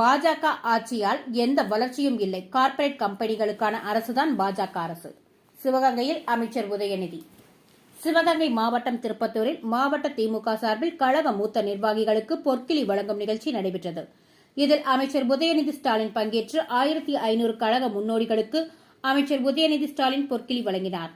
பாஜக ஆட்சியால் எந்த வளர்ச்சியும் இல்லை. கார்ப்பரேட் கம்பெனிகளுக்கான அரசுதான் பாஜக அரசு. சிவகங்கையில் அமைச்சர் உதயநிதி. சிவகங்கை மாவட்டம் திருப்பத்தூரில் மாவட்ட திமுக சார்பில் கழக மூத்த நிர்வாகிகளுக்கு பொற்கிளி வழங்கும் நிகழ்ச்சி நடைபெற்றது. இதில் அமைச்சர் உதயநிதி ஸ்டாலின் பங்கேற்று ஆயிரத்தி ஐநூறு கழக முன்னோடிகளுக்கு அமைச்சர் உதயநிதி ஸ்டாலின் பொற்கிளி வழங்கினார்.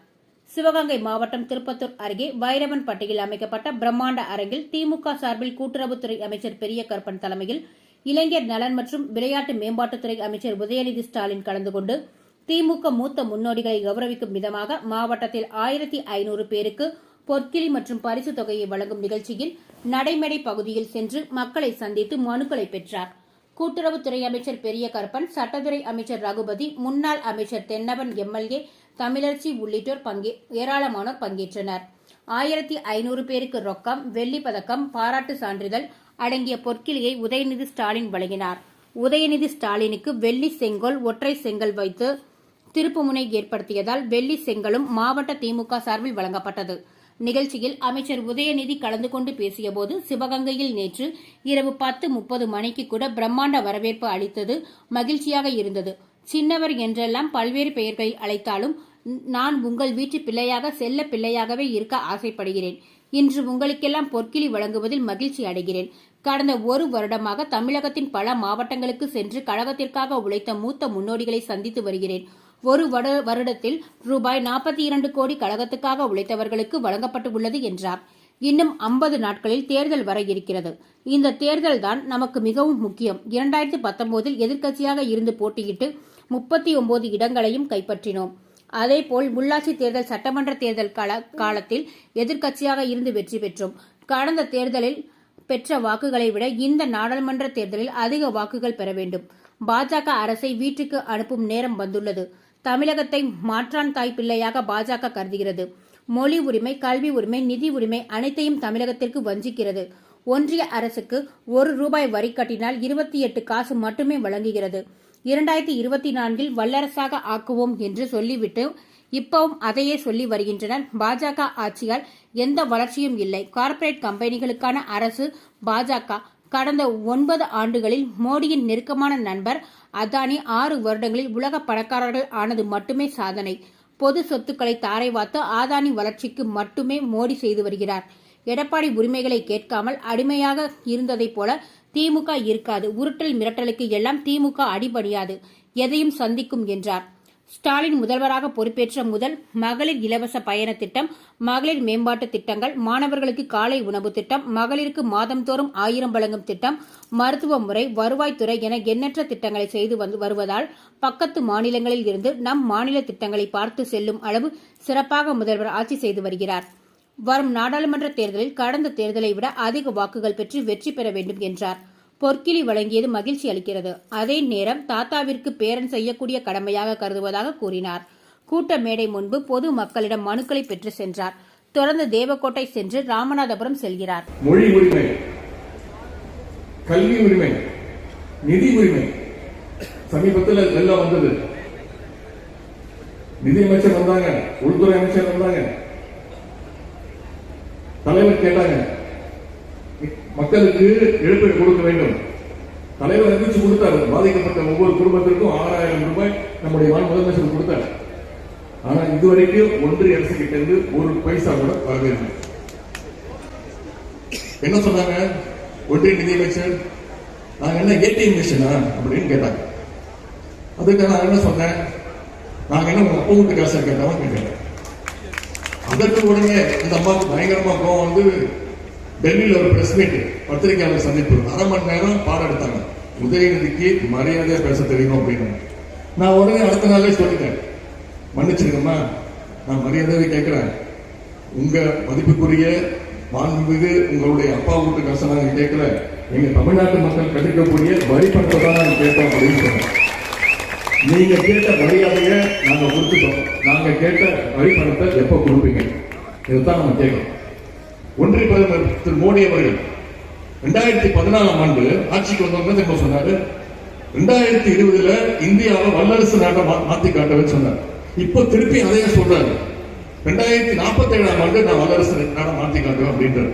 சிவகங்கை மாவட்டம் திருப்பத்தூர் அருகே வைரவன் பட்டியில் அமைக்கப்பட்ட பிரம்மாண்ட அரங்கில் திமுக சார்பில் கூட்டுறவுத்துறை அமைச்சர் பெரிய கருப்பன் தலைமையில் இளைஞர் நலன் மற்றும் விளையாட்டு மேம்பாட்டுத்துறை அமைச்சர் உதயநிதி ஸ்டாலின் கலந்து கொண்டு திமுக மூத்த முன்னோடிகளை கௌரவிக்கும் விதமாக மாவட்டத்தில் ஆயிரத்தி ஐநூறு பேருக்கு பொற்கிளி மற்றும் பரிசு தொகையை வழங்கும் நிகழ்ச்சியில் நடைமேடை பகுதியில் சென்று மக்களை சந்தித்து மனுக்களை பெற்றார். கூட்டுறவுத்துறை அமைச்சர் பெரிய கருப்பன் சட்டத்துறை அமைச்சர் ரகுபதி முன்னாள் அமைச்சர் தென்னவன் எம்எல்ஏ தமிழர்ச்சி உள்ளிட்டோர் பங்கே ஏராளமானோர் பங்கேற்றனர். ஆயிரத்தி ஐநூறு பேருக்கு ரொக்கம் வெள்ளி பதக்கம் பாராட்டு சான்றிதழ் அடங்கிய பொற்கிளியை உதயநிதி ஸ்டாலின் வழங்கினார். உதயநிதி ஸ்டாலினுக்கு வெள்ளி செங்கோல் ஒற்றை செங்கல் வைத்து திருப்புமுனை ஏற்படுத்தியதால் வெள்ளி செங்கலும் மாவட்ட திமுக சார்பில் வழங்கப்பட்டது. நிகழ்ச்சியில் அமைச்சர் உதயநிதி கலந்து கொண்டு பேசியபோது சிவகங்கையில் நேற்று இரவு பத்து முப்பது மணிக்கு கூட பிரம்மாண்ட வரவேற்பு அளித்தது மகிழ்ச்சியாக இருந்தது. சின்னவர் என்றெல்லாம் பல்வேறு பெயர்களை அழைத்தாலும் நான் உங்கள் வீட்டு பிள்ளையாக செல்ல பிள்ளையாகவே இருக்க ஆசைப்படுகிறேன். இன்று உங்களுக்கெல்லாம் பொற்கிளி வழங்குவதில் மகிழ்ச்சி அடைகிறேன். கடந்த ஒரு வருடமாக தமிழகத்தின் பல மாவட்டங்களுக்கு சென்று கழகத்திற்காக உழைத்த மூத்த முன்னோடிகளை சந்தித்து வருகிறேன். ஒரு வருடத்தில் ரூபாய் நாற்பத்தி இரண்டு கோடி கழகத்துக்காக உழைத்தவர்களுக்கு வழங்கப்பட்டுள்ளது என்றார். இன்னும் 50 நாட்களில் தேர்தல் வர இருக்கிறது. இந்த தேர்தல் தான் நமக்கு மிகவும் முக்கியம். இரண்டாயிரத்தி பத்தொன்பதில் எதிர்க்கட்சியாக இருந்து போட்டியிட்டு முப்பத்தி ஒன்பது இடங்களையும் கைப்பற்றினோம். அதேபோல் உள்ளாட்சி தேர்தல் சட்டமன்ற தேர்தல் கால காலத்தில் எதிர்க்கட்சியாக இருந்து வெற்றி பெற்றோம். கடந்த தேர்தலில் பெற்ற வாக்குகளை விட இந்த நாடாளுமன்ற தேர்தலில் அதிக வாக்குகள் பெற வேண்டும். பாஜக அரசை வீட்டுக்கு அனுப்பும் நேரம் வந்துள்ளது. தமிழகத்தை மாற்றான் தாய் பிள்ளையாக பாஜக கருதுகிறது. மொழி உரிமை கல்வி உரிமை நிதி உரிமை அனைத்தையும் தமிழகத்திற்கு வஞ்சிக்கிறது. ஒன்றிய அரசுக்கு ஒரு ரூபாய் வரி கட்டினால் இருபத்தி எட்டு காசு மட்டுமே வழங்குகிறது. இரண்டாயிரத்தி இருபத்தி நான்கில் வல்லரசாக ஆக்குவோம் என்று சொல்லிவிட்டு இப்பவும் அதையே சொல்லி வருகின்றனர். பாஜக ஆட்சியால் எந்த வளர்ச்சியும் இல்லை. கார்ப்பரேட் கம்பெனிகளுக்கான அரசு பாஜக. கடந்த ஒன்பது ஆண்டுகளில் மோடியின் நெருக்கமான நண்பர் அதானி ஆறு வருடங்களில் உலக பணக்காரர்கள் ஆனது மட்டுமே சாதனை. பொது சொத்துக்களை தாரை வாத்து ஆதானி வளர்ச்சிக்கு மட்டுமே மோடி செய்து வருகிறார். எடப்பாடி உரிமைகளை கேட்காமல் அடிமையாக இருந்ததைப் போல திமுக இருக்காது. உருட்டல் மிரட்டலுக்கு எல்லாம் திமுக அடிபணியாது. எதையும் சந்திக்கும் என்றார். ஸ்டாலின் முதல்வராக பொறுப்பேற்ற முதல் மகளிர் இலவச பயண திட்டம் மகளிர் மேம்பாட்டு திட்டங்கள் மாணவர்களுக்கு காலை உணவு திட்டம் மகளிருக்கு மாதம்தோறும் ஆயிரம் வழங்கும் திட்டம் மருத்துவ முறை வருவாய்த்துறை என எண்ணற்ற திட்டங்களை செய்து வந்து வருவதால் பக்கத்து மாநிலங்களில் இருந்து நம் மாநில திட்டங்களை பார்த்து செல்லும் அளவு சிறப்பாக முதல்வர் ஆட்சி செய்து வருகிறார். வரும் நாடாளுமன்ற தேர்தலில் கடந்த தேர்தலை விட அதிக வாக்குகள் பெற்று வெற்றி பெற வேண்டும் என்றார். பொற்கிளி வழங்கியது மகிழ்ச்சி அளிக்கிறது. அதே நேரம் தாத்தாவிற்கு பேரன் செய்யக்கூடிய கடமையாக கருதுவதாக கூறினார். கூட்ட மேடை முன்பு பொது மக்களிடம் மனுக்களை பெற்று சென்றார். தொடர்ந்து தேவக்கோட்டை சென்று ராமநாதபுரம் செல்கிறார். மொழி உரிமை கல்வி உரிமை நிதி உரிமை சமீபத்தில் எல்லாம் வந்தது. நிதி அமைச்சர் வந்தாங்க உள்துறை அமைச்சர் வந்தாங்க. தலைவர் கேட்டாங்க. மக்களுக்கு இழப்பீடு கொடுக்க வேண்டும். தலைவர் அறிவிச்சு கொடுத்தாரு. பாதிக்கப்பட்ட ஒவ்வொரு குடும்பத்திற்கும் ஆறாயிரம் ரூபாய் நம்முடைய வான் முதலமைச்சர் கொடுத்தார். ஆனா இதுவரைக்கும் ஒன்றிய அரசு கிட்ட இருந்து ஒரு பைசா கூட வரவே இல்லை. என்ன சொன்னாங்க? ஒன்றிய நிதியமைச்சர் நாங்க என்ன ஏடிஎம் மிஷினா? அப்படின்னு கேட்டாங்க. அதுக்கு நான் என்ன சொன்னேன்? நாங்க என்ன உங்க அப்பா வீட்டு காசு கேட்டவன் கேட்டேன் அதற்கு உடனே அந்த அம்மாவுக்கு பயங்கரமா கோவம் வந்து டெல்லியில ஒரு பிரஸ் மீட் பத்திரிகையாளர் சந்திப்பு. அரை மணி நேரம் பாடம் எடுத்தாங்க. உதயநிதிக்கு மரியாதையா பேச தெரியும் அப்படின்னு. நான் உடனே அடுத்த நாளே சொல்லிட்டேன். மன்னிச்சிருக்கம்மா நான் மரியாதையை கேட்கிறேன். உங்க மதிப்புக்குரிய மாண்புமிகு உங்களுடைய அப்பா வீட்டு காசை நாங்க கேட்கல. எங்க தமிழ்நாட்டு மக்கள் கட்டிக்கக்கூடிய வரி பணத்தை தான் நாங்க கேட்டோம் அப்படின்னு சொன்னேன். நீங்க கேட்ட மரியாதையை நாங்க கொடுத்துட்டோம். நாங்க கேட்ட வழிபணத்தை எப்ப கொடுப்பீங்க? இதுதான் நம்ம கேட்கணும். ஒன்றிய பிரதமர் திரு மோடி அவர்கள் ரெண்டாயிரத்தி பதினாலாம் ஆண்டு ஆட்சிக்கு வந்தவங்க திரும்ப சொன்னாரு? ரெண்டாயிரத்தி இருபதுல இந்தியாவை வல்லரசு நாட்டை மா- மாத்தி காட்டவே சொன்னார். இப்ப திருப்பி அதையே சொல்றாரு. ரெண்டாயிரத்தி நாற்பத்தி ஏழாம் ஆண்டு நான் வல்லரசு நாடை மாத்தி காட்டுவேன் அப்படின்றார்.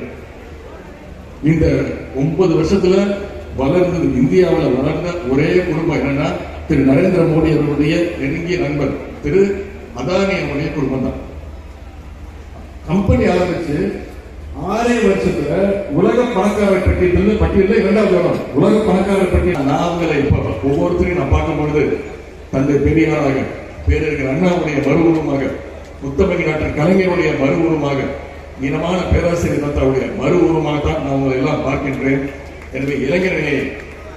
இந்த ஒன்பது வருஷத்துல வளர்ந்தது இந்தியாவில் வளர்ந்த ஒரே குடும்பம் என்னன்னா திரு நரேந்திர மோடி அவர்களுடைய நெருங்கிய நண்பர் திரு அதானி அவருடைய குடும்பம் தான். கம்பெனி ஆரம்பிச்சு ஆறே வருஷத்துல உலக பணக்காரர் பட்டியல் பட்டியலில் இரண்டாவது இடம் உலக பணக்காரர் பட்டியல் நான் அவங்களை இப்ப ஒவ்வொருத்தரையும் நான் பார்க்கும் பொழுது தந்தை பெரியாராக பேரறிஞர் அண்ணாவுடைய மறுவுருமாக முத்தமிழ் நாட்டின் கலைஞருடைய மறுவுருமாக இனமான பேராசிரியர் தத்தாவுடைய மறுவுருவமாக தான் நான் உங்களை எல்லாம் பார்க்கின்றேன். எனவே இளைஞர்களே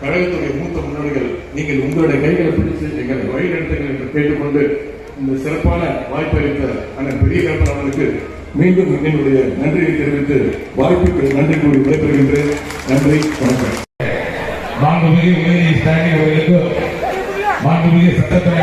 கழகத்துடைய மூத்த முன்னோடிகள் நீங்கள் உங்களுடைய கைகளை பிடித்து எங்களை வழிநடத்துங்கள் என்று கேட்டுக்கொண்டு இந்த சிறப்பான வாய்ப்பு அளித்த அண்ணன் பெரிய கருப்பன் அவர்களுக்கு மீண்டும் என்னுடைய நன்றியை தெரிவித்து வாய்ப்புக்கு நன்றி கூறி விடைபெறுகின்றேன். நன்றி வணக்கம். மாண்புமிகு உதயநிதி ஸ்டாலின் அவர்களுக்கு மாண்புமிகு சட்டத்துறை